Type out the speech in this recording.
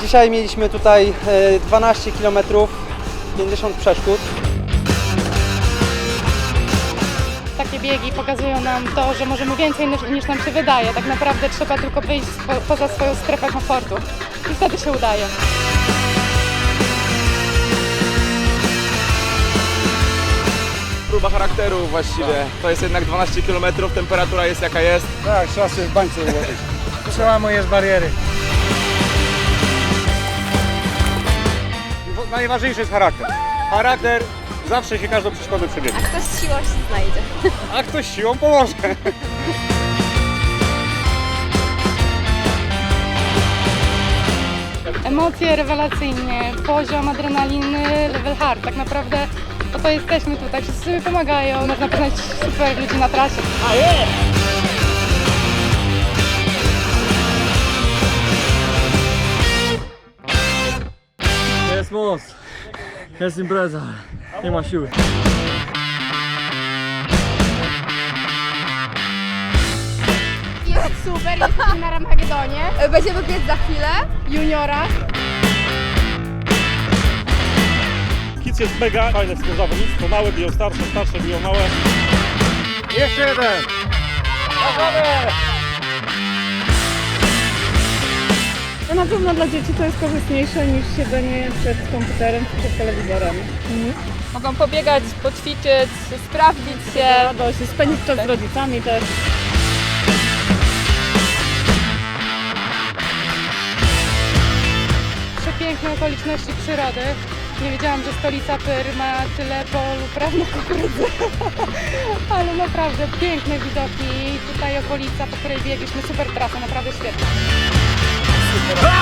Dzisiaj mieliśmy tutaj e, 12 km, 50 przeszkód. Takie biegi pokazują nam to, że możemy więcej niż, niż nam się wydaje. Tak naprawdę trzeba tylko wyjść spo, poza swoją strefę komfortu i wtedy się udaje. Próba charakteru właściwie. To jest jednak 12 km, temperatura jest jaka jest. Tak, trzeba się w bańce ułożyć. Przełamujesz bariery. Najważniejszy jest charakter. Charakter zawsze się każdą przeszkodę przebiegnie. Ktoś z siłą się znajdzie. A ktoś siłą pomoże. Emocje rewelacyjnie, poziom adrenaliny, level hard. Tak naprawdę po to jesteśmy tutaj. Wszyscy sobie pomagają. Można poznać super ludzi na trasie. Jest moc, jest impreza, nie ma siły. Jest super, jesteśmy na Ramagedonie. Będziemy biec za chwilę. Juniora. Kic jest mega, fajne współzawodnictwo, małe biją starsze, starsze biją małe. Jeszcze jeden. No na pewno dla dzieci to jest korzystniejsze niż siedzenie przed komputerem czy przed telewizorem. Mogą pobiegać, poćwiczyć, sprawdzić się. Radość, spędzić czas z rodzicami też. Przepiękne okoliczności przyrody. Nie wiedziałam, że stolica Pyr ma tyle pol upraw na kukurydzy. Ale naprawdę piękne widoki. Tutaj okolica, po której biegliśmy, super trasa, naprawdę świetna. Super.